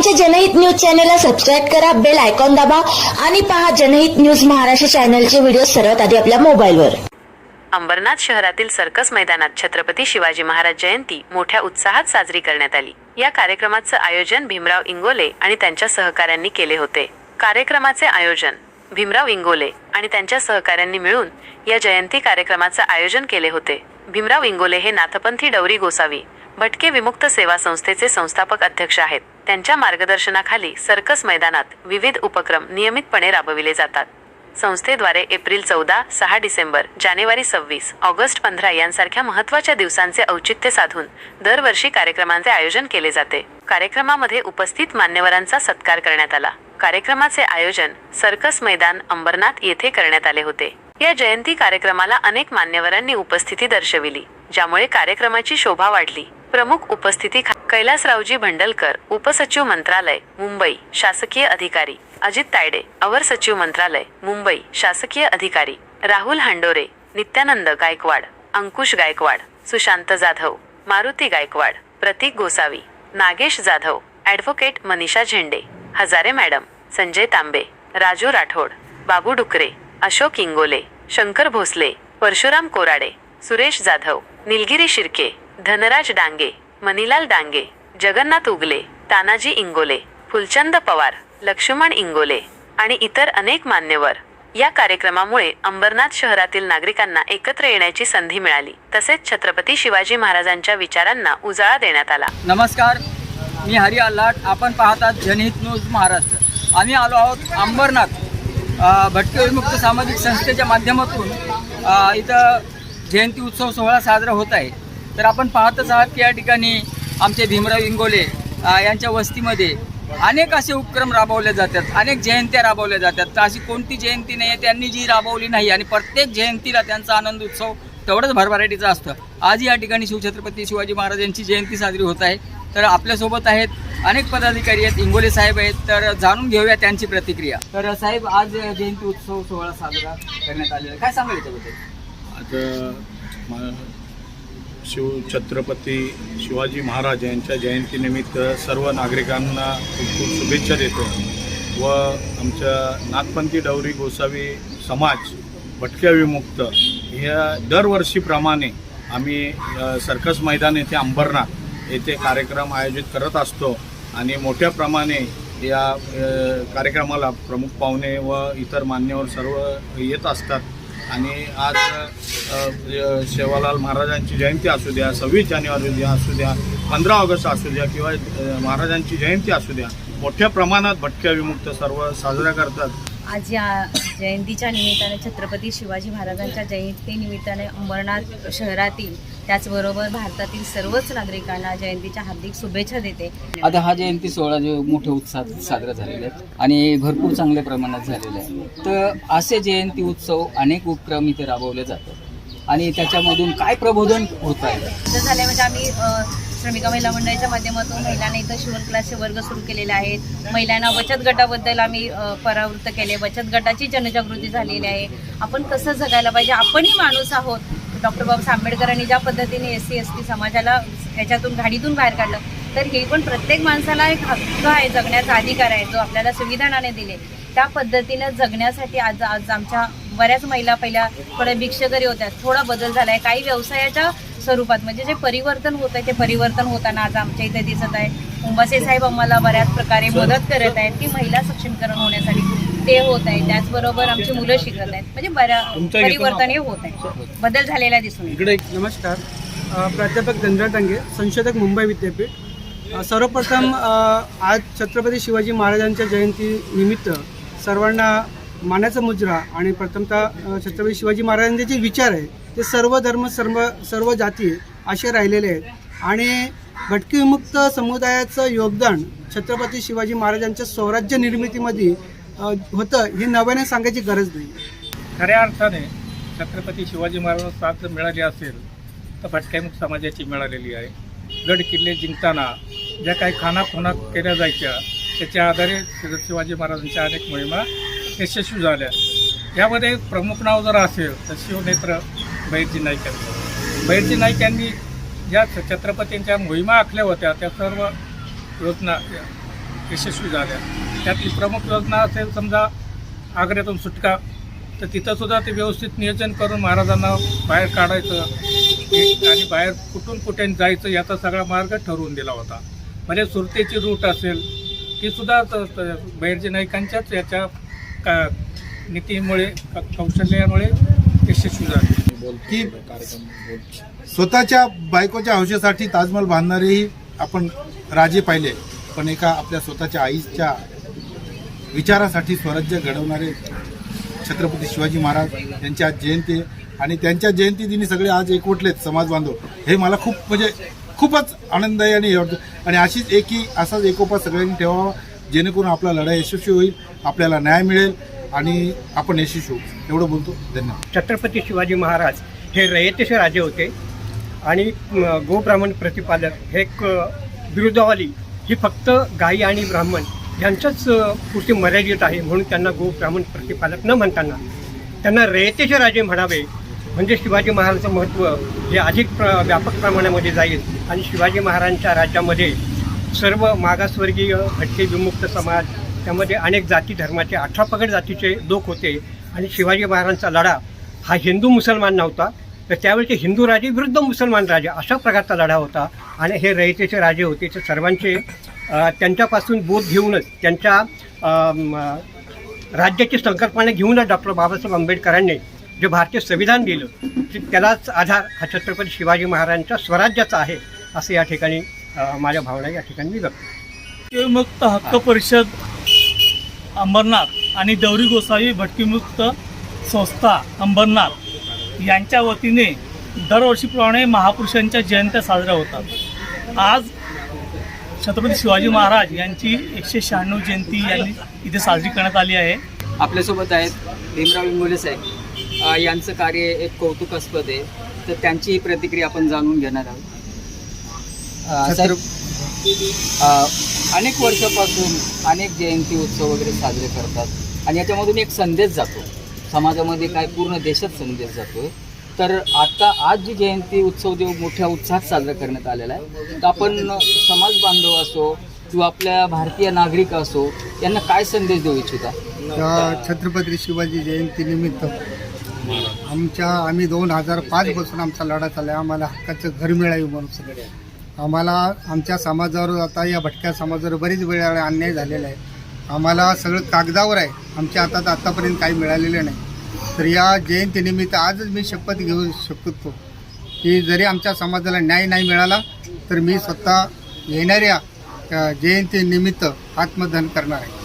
आमच्या जनहित न्यूज चॅनलला सबस्क्राईब करा बेल आयकॉन दाबा आणि पहा जनहित न्यूज महाराष्ट्र चॅनलचे व्हिडिओ सर्वात आधी आपल्या मोबाईलवर. अंबरनाथ शहरातील सर्कस मैदानात छत्रपती शिवाजी महाराज जयंती मोठ्या उत्साहात साजरी करण्यात आली. या कार्यक्रमाचं आयोजन भीमराव इंगोले आणि त्यांच्या सहकाऱ्यांनी केले होते. कार्यक्रमाचे आयोजन भीमराव इंगोले आणि त्यांच्या सहकाऱ्यांनी मिळून या जयंती कार्यक्रमाचं आयोजन केले होते. भीमराव इंगोले हे नाथपंथी डवरी गोसावी भटके विमुक्त सेवा संस्थेचे संस्थापक अध्यक्ष आहेत. त्यांच्या मार्गदर्शनाखाली सर्कस मैदानात विविध उपक्रम नियमितपणे राबविले जातात. संस्थेद्वारे एप्रिल चौदा सहा डिसेंबर जानेवारी सव्वीस ऑगस्ट पंधरा यांसारख्या महत्त्वाच्या दिवसांचे औचित्य साधून दरवर्षी कार्यक्रमांचे आयोजन केले जाते. कार्यक्रमामध्ये उपस्थित मान्यवरांचा सत्कार करण्यात आला. कार्यक्रमाचे आयोजन सर्कस मैदान अंबरनाथ येथे करण्यात आले होते. या जयंती कार्यक्रमाला अनेक मान्यवरांनी उपस्थिती दर्शविली ज्यामुळे कार्यक्रमाची शोभा वाढली. प्रमुख उपस्थिती खा- कैलासरावजी भंडलकर उपसचिव मंत्रालय मुंबई शासकीय अधिकारी. अजित तायडे अवर सचिव मंत्रालय मुंबई शासकीय अधिकारी. राहुल हांडोरे नित्यानंद गायकवाड अंकुश गायकवाड सुशांत जाधव मारुती गायकवाड प्रतीक गोसावी नागेश जाधव ॲडव्होकेट मनीषा झेंडे हजारे मॅडम संजय तांबे राजू राठोड बाबू डुकरे अशोक इंगोले शंकर भोसले परशुराम कोराडे सुरेश जाधव निलगिरी शिर्के धनराज डांगे मनीलाल डांगे जगन्नाथ उगले तानाजी इंगोले फुलचंद पवार लक्ष्मण इंगोले आणि इतर अनेक मान्यवर. या कार्यक्रमामुळे अंबरनाथ शहरातील नागरिकांना एकत्र येण्याची संधी मिळाली. तसेच छत्रपती शिवाजी महाराजांच्या विचारांना उजाळा देण्यात आला. नमस्कार मी हरी आल्हाट आपण पाहतात जनहित न्यूज महाराष्ट्र. आम्ही आलो आहोत अंबरनाथ भटके विमुक्त सामाजिक संस्थेच्या माध्यमातून. इथं जयंती उत्सव सोहळा साजरा होत आहे. तर आपण पाहतच आहात की या ठिकाणी आमचे भीमराव इंगोले यांच्या वस्तीमध्ये अनेक असे उपक्रम राबवले जातात अनेक जयंत्या राबवल्या जातात. तर अशी कोणती जयंती नाही आहे त्यांनी जी राबवली नाही आणि प्रत्येक जयंतीला त्यांचा आनंद उत्सव तेवढंच भरभराटीचा असतं. आज या ठिकाणी शिवछत्रपती शिवाजी महाराजांची जयंती साजरी होत आहे. तर आपल्यासोबत आहेत अनेक पदाधिकारी आहेत इंगोले साहेब आहेत. तर जाणून घेऊया त्यांची प्रतिक्रिया. तर साहेब आज जयंती उत्सव सोहळा साजरा करण्यात आलेला आहे. काय सांगाल याच्याबद्दल? शिव छत्रपती शिवाजी महाराज यांच्या जयंतीनिमित्त सर्व नागरिकांना खूप खूप शुभेच्छा देतो. व आमच्या नागपंथी डवरी गोसावी समाज भटक्या विमुक्त ह्या दरवर्षीप्रमाणे आम्ही सर्कस मैदान येथे अंबरनाथ येथे कार्यक्रम आयोजित करत असतो आणि मोठ्या प्रमाणे या कार्यक्रमाला प्रमुख पाहुणे व इतर मान्यवर सर्व येत असतात. आणि आज सेवालाल म्हणजे, महाराजांची जयंती असू द्या सव्वीस जानेवारी असू द्या पंधरा ऑगस्ट असू द्या किंवा महाराजांची जयंती असू द्या मोठ्या प्रमाणात भटक्या विमुक्त सर्व साजरा करतात. आज या जयंतीच्या निमित्ताने छत्रपती शिवाजी महाराजांच्या जयंती निमित्ताने अंबरनाथ शहरातील त्याचबरोबर भारतातील सर्वच नागरिकांना जयंतीच्या हार्दिक शुभेच्छा देते. आता हा जयंती सोहळा जो मोठ्या उत्साहात साजरा झालेला आहे आणि भरपूर चांगल्या प्रमाणात झालेला आहे. तर असे जयंती उत्सव अनेक उपक्रम इथे राबवले जातात. आणि त्याच्यामधून काय प्रबोधन होत आहे? झालं म्हणजे आम्ही श्रमिका महिला मंडळाच्या माध्यमातून महिलांना इथं शिवण क्लासचे वर्ग सुरू केलेले आहेत. महिलांना बचत गटाबद्दल आम्ही परावृत्त केले. बचत गटाची जनजागृती झालेली आहे. आपण कसं जगायला पाहिजे? आपणही माणूस आहोत. डॉक्टर बाबासाहेब आंबेडकरांनी ज्या पद्धतीने एस सी एस टी समाजाला याच्यातून घाडीतून बाहेर काढलं तर हे पण प्रत्येक माणसाला एक हक्क आहे. जगण्याचा अधिकार आहे जो आपल्याला संविधानाने दिले. त्या पद्धतीनं जगण्यासाठी आज आज आमच्या बऱ्याच महिला पहिल्या थोड्या भिक्षकरी होत्या. थोडा बदल झाला आहे काही व्यवसायाच्या स्वरूपात. म्हणजे जे परिवर्तन होत आहे ते परिवर्तन होताना आज आमच्या इथे दिसत आहे. उंबासे साहेब आम्हाला बऱ्याच प्रकारे मदत करत आहेत. की महिला सक्षमीकरण होण्यासाठी ते होत आहे. त्याचबरोबर आमची मुलं शिकत आहेत. म्हणजे बऱ्या परिवर्तन हे होत आहे. बदल झालेला दिसून नमस्कार. प्राध्यापक धनराज डांगे संशोधक मुंबई विद्यापीठ. सर्वप्रथम आज छत्रपती शिवाजी महाराजांच्या जयंती निमित्त सर्वांना मानाचा मुजरा आणि प्रथमतः छत्रपती शिवाजी महाराजांचे जे विचार आहे ते सर्व धर्म सर्व सर्व जाती असे राहिलेले आहेत. आणि भटकी विमुक्त समुदायाचं योगदान छत्रपती शिवाजी महाराजांच्या स्वराज्य निर्मितीमध्ये होतं हे नव्याने सांगायची गरज नाही. खऱ्या अर्थाने छत्रपती शिवाजी महाराजांना साथ मिळाली असेल तर भटक्यामुख समाजाची मिळालेली आहे. गड किल्ले जिंकताना ज्या काही खानाखुणा केल्या जायच्या त्याच्या आधारे शिवाजी महाराजांच्या अनेक मोहिमा यशस्वी झाल्या. यामध्ये प्रमुख नाव जर असेल तर शिवनेत्र बैरजी नाईक यांचं. बैरजी नाईक यांनी ज्या छ- छत्रपतींच्या मोहिमा आखल्या होत्या त्या सर्व योजना यशस्वी झाल्या. त्यातली प्रमुख योजना असेल समजा आग्र्यातून सुटका तर तिथंसुद्धा ते व्यवस्थित नियोजन करून महाराजांना बाहेर काढायचं आणि बाहेर कुठून कुठे जायचं याचा सगळा मार्ग ठरवून दिला होता. म्हणजे सुरतेची रूट असेल तीसुद्धा बैरजी नाईकांच्याच याच्या का नीतीमुळे क- कौशल्यामुळे यशस्वी झाले. की स्वतःच्या बायकोच्या हौशेसाठी ताजमहल बांधणारेही आपण राजे पाहिले पण एका आपल्या स्वतःच्या आईच्या विचारासाठी स्वराज्य घडवणारे छत्रपती शिवाजी महाराज यांची आज जयंती आणि त्यांच्या जयंती दिनी सगळे आज एकवटलेत समाज बांधव. हे मला खूप म्हणजे खूपच आनंददायी आणि हे आणि अशीच एकी असाच एकोपा सगळ्यांनी ठेवावा जेणेकरून आपला लढा यशस्वी होईल. आपल्याला न्याय मिळेल आणि आपण यशस्वी होऊ एवढं बोलतो. धन्यवाद. छत्रपती शिवाजी महाराज हे रयतेचे राजे होते आणि गोब्राह्मण प्रतिपादक हे एक बिरुदावाली ही फक्त गाई आणि ब्राह्मण यांच्याच पुरती मर्यादित आहे म्हणून त्यांना गोब्राह्मण प्रतिपादक न म्हणताना. त्यांना रयतेचे राजे म्हणावे. म्हणजे शिवाजी महाराजांचं महत्त्व हे अधिक प्र व्यापक प्रमाणामध्ये जाईल. आणि शिवाजी महाराजांच्या राज्यामध्ये सर्व मागासवर्गीय भटके विमुक्त समाज त्यामध्ये अनेक जाती धर्माचे अठरा पगड जातीचे लोक होते आणि शिवाजी महाराजांचा लढा हा हिंदू मुसलमान नव्हता. तर त्यावेळेचे हिंदू राजे विरुद्ध मुसलमान राजे अशा प्रकारचा लढा होता. आणि हे रयतेचे राजे होते. ते सर्वांचे त्यांच्यापासून बोध घेऊनच त्यांच्या राज्याची संकल्पना घेऊनच डॉक्टर बाबासाहेब आंबेडकरांनी जे भारतीय संविधान दिलं ते त्यालाच आधार हा छत्रपती शिवाजी महाराजांच्या स्वराज्याचा आहे असं या ठिकाणी माझ्या भावना या ठिकाणी मी व्यक्त मग हक्क परिषद अंबरनाथ आणि दौरी गोसावी भटकीमुक्त संस्था अंबरनाथ यांच्या वतीने दरवर्षीप्रमाणे महापुरुषांच्या जयंत्या साजऱ्या होतात. आज छत्रपती शिवाजी महाराज यांची एकशे शहाण्णव जयंती यांनी इथे साजरी करण्यात आली आहे. आपल्यासोबत आहेत भीमराव इंगोले साहेब. यांचं कार्य एक कौतुकास्पद आहे. तर त्यांची प्रतिक्रिया आपण जाणून घेणार आहोत. साहेब, अनेक वर्षापासून अनेक जयंती उत्सव वगैरे साजरे करतात. आणि याच्यामधून एक संदेश जातो. समाजामध्ये काय पूर्ण देशात संदेश जातो तर आता आज जी जयंती उत्सव जो मोठ्या उत्साहात साजरा करण्यात आलेला आहे तर आपण समाज बांधव असो किंवा आपल्या भारतीय नागरिक असो यांना काय संदेश देऊ इच्छिता? छत्रपती शिवाजी जयंतीनिमित्त आमच्या आम्ही दोन हजार पाचपासून आमचा लढा चालला आहे आम्हाला हक्काचं घर मिळावी म्हणून आम्हाला आमच्या समाजावर आता या भटक्या समाजावर बरीच वेळा अन्याय झालेला आहे. आम्हाला सगळं कागदावर आहे. आमच्या हातात आत्तापर्यंत काही मिळालेलं नाही. तर या जयंतीनिमित्त आजच मी शपथ घेऊ शकतो की जरी आमच्या समाजाला न्याय नाही मिळाला तर मी स्वतः येणाऱ्या जयंतीनिमित्त आत्मदहन करणार आहे.